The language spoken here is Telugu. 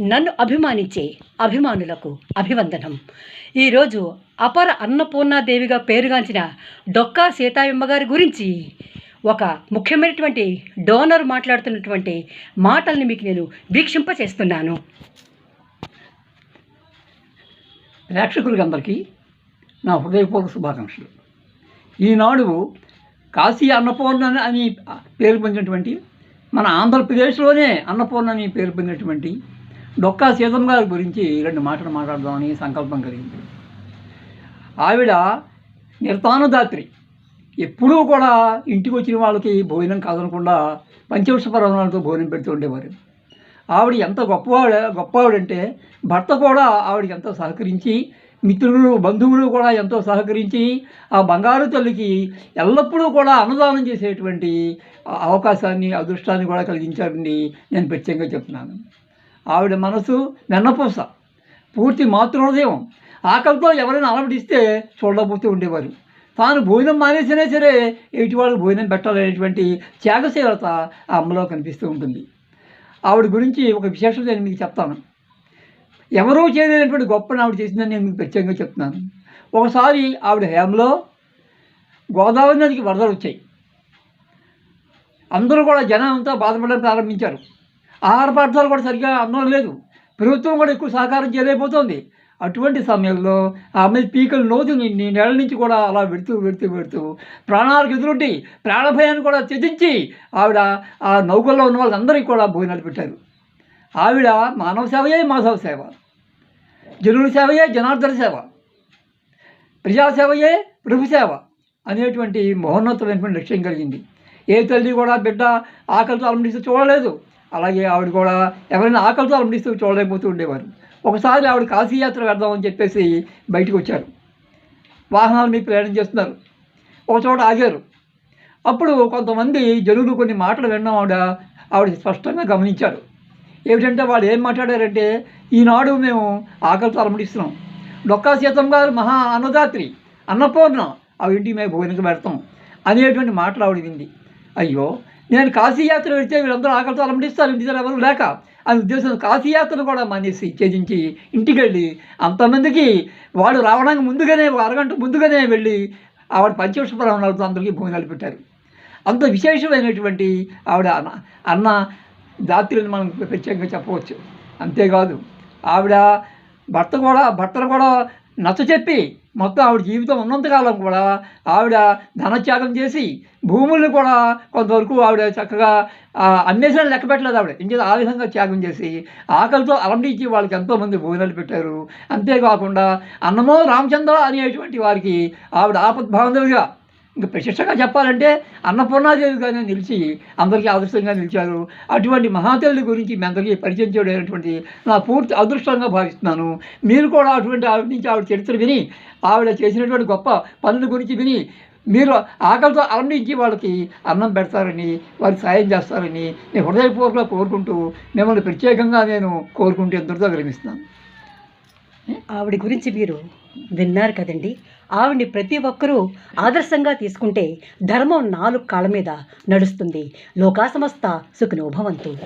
నన్ను అభిమానించే అభిమానులకు అభివందనం. ఈరోజు అపర అన్నపూర్ణాదేవిగా పేరుగాంచిన డొక్కా సీతాయమ్మ గారి గురించి ఒక ముఖ్యమైనటువంటి డోనర్ మాట్లాడుతున్నటువంటి మాటల్ని మీకు నేను వీక్షింపచేస్తున్నాను. ప్రేక్షకులకి అందరికీ నా హృదయపూర్వక శుభాకాంక్షలు. ఈనాడు కాశీ అన్నపూర్ణ అని పేరు పొందినటువంటి మన ఆంధ్రప్రదేశ్లోనే అన్నపూర్ణ అని పేరు పొందినటువంటి డొక్కా సీతమ్మ గారి గురించి రెండు మాటలు మాట్లాడదామని సంకల్పం కలిగింది. ఆవిడ నిర్తానుదాత్రి. ఎప్పుడూ కూడా ఇంటికి వచ్చిన వాళ్ళకి భోజనం కాదనకుండా పంచవృష పర్వణాలతో భోజనం పెడుతూ ఉండేవారు. ఆవిడ ఎంత గొప్పవాడ గొప్పవాడంటే భర్త కూడా ఆవిడకి ఎంతో సహకరించి మిత్రులు బంధువులు కూడా ఎంతో సహకరించి ఆ బంగారు తల్లికి ఎల్లప్పుడూ కూడా అన్నదానం చేసేటువంటి అవకాశాన్ని అదృష్టాన్ని కూడా కలిగించారని నేను ప్రత్యేకంగా చెప్తున్నాను. ఆవిడ మనసు వెన్నపూస. పూర్తి మాతృహృదయం. ఆకలితో ఎవరైనా అలవడిస్తే చూడబోతూ ఉండేవారు. తాను భోజనం మానేసినా సరే ఎయిటి వాళ్ళకి భోజనం పెట్టాలనేటువంటి త్యాగశీలత ఆ అమ్మలో కనిపిస్తూ ఉంటుంది. ఆవిడ గురించి ఒక విశేషం నేను మీకు చెప్తాను. ఎవరూ చేయలేనటువంటి గొప్పని ఆవిడ చేసిందని నేను మీకు ప్రత్యేకంగా చెప్తున్నాను. ఒకసారి ఆవిడ హేమలో గోదావరి నదికి వరదలు వచ్చాయి. అందరూ కూడా జనం అంతా బాధపడడం ప్రారంభించారు. ఆహార పదార్థాలు కూడా సరిగ్గా అందడం లేదు. ప్రభుత్వం కూడా ఎక్కువ సహకారం చేయలేకపోతుంది. అటువంటి సమయంలో ఆమె పీకలు నోచు నీ నెల నుంచి కూడా అలా పెడుతూ పెడుతూ పెడుతూ ప్రాణాలకు ఎదురుండి ప్రాణభయాన్ని కూడా త్యజించి ఆవిడ ఆ నౌకల్లో ఉన్న వాళ్ళందరికీ కూడా భోజనాలు పెట్టారు. ఆవిడ మానవ సేవయే మాధవ సేవ. జనుల సేవయే జనార్దన సేవ. ప్రజాసేవయే ప్రభు సేవ అనేటువంటి మహోన్నతమైనటువంటి లక్ష్యం కలిగింది. ఏ తల్లి కూడా బిడ్డ ఆకలితో అలమడిస్తూ చూడలేదు. అలాగే ఆవిడ కూడా ఎవరైనా ఆకలితో అలమడిస్తూ చూడలేకపోతూ ఉండేవారు. ఒకసారి ఆవిడ కాశీయాత్ర వెళ్దామని చెప్పేసి బయటకు వచ్చారు. వాహనాలు మీద ప్రయాణం చేస్తున్నారు. ఒక చోట ఆగారు. అప్పుడు కొంతమంది జనులు కొన్ని మాటలు విన్నాం ఆవిడ ఆవిడ స్పష్టంగా గమనించారు. ఏమిటంటే వాళ్ళు ఏం మాట్లాడారంటే ఈనాడు మేము ఆకలితో అలమడిస్తున్నాం డొక్కా సీతం గారు మహా అన్నదాత్రి అన్నపూర్ణ ఆ ఇంటికి మేము భోజనం పెడతాం అనేటువంటి మాటలు ఆవిడ వింది. అయ్యో నేను కాశీయాత్ర వెళ్తే వీళ్ళందరూ ఆకలితో అలమడిస్తారు ఇంటి దగ్గర ఎవరు లేక. అని ఉద్దేశం కాశీయాత్రను కూడా మానేసి ఛేదించి ఇంటికి వెళ్ళి అంతమందికి వాడు రావడానికి ముందుగానే ఒక అరగంట ముందుగానే వెళ్ళి ఆవిడ పంచవర్ష బ్రాహ్మణాలతో అందరికీ భోజనాలు పెట్టారు. అంత విశేషమైనటువంటి ఆవిడ అన్న అన్న దాత్రిని మనం ప్రత్యేకంగా చెప్పవచ్చు. అంతేకాదు ఆవిడ భర్త కూడా భర్తను కూడా నచ్చ చెప్పి మొత్తం ఆవిడ జీవితం ఉన్నంతకాలం కూడా ఆవిడ ధనత్యాగం చేసి భూముల్ని కూడా కొంతవరకు ఆవిడ చక్కగా అన్వేషణ లెక్క పెట్టలేదు ఆవిడ. ఇంకేదో ఆ విధంగా త్యాగం చేసి ఆకలితో అలంటించి వాళ్ళకి ఎంతోమంది భోజనాలు పెట్టారు. అంతేకాకుండా అన్నమో రామచంద్ర అనేటువంటి వారికి ఆవిడ ఆపద్బాంధవుగా ఇంకా ప్రశిష్టంగా చెప్పాలంటే అన్నపూర్ణాదేవిగానే నిలిచి అందరికీ ఆదర్శంగా నిలిచారు. అటువంటి మహాతల్లి గురించి మీ అందరికీ పరిచయం చేయడమైనటువంటి నా పూర్తి అదృష్టంగా భావిస్తున్నాను. మీరు కూడా అటువంటి ఆవిడ నుంచి ఆవిడ చరిత్ర విని ఆవిడ చేసినటువంటి గొప్ప పనుల గురించి విని మీరు ఆకలితో అలండించి వాళ్ళకి అన్నం పెడతారని వారికి సాయం చేస్తారని నేను హృదయపూర్వకంగా కోరుకుంటూ మిమ్మల్ని ప్రత్యేకంగా నేను కోరుకుంటూ ఎంతటితో విరమిస్తున్నాను. ఆవిడ గురించి మీరు విన్నారు కదండి. ఆవిడ్ని ప్రతి ఒక్కరూ ఆదర్శంగా తీసుకుంటే ధర్మం నాలుగు కాళ్ళ మీద నడుస్తుంది. లోకాసమస్త సుఖనోభవంతు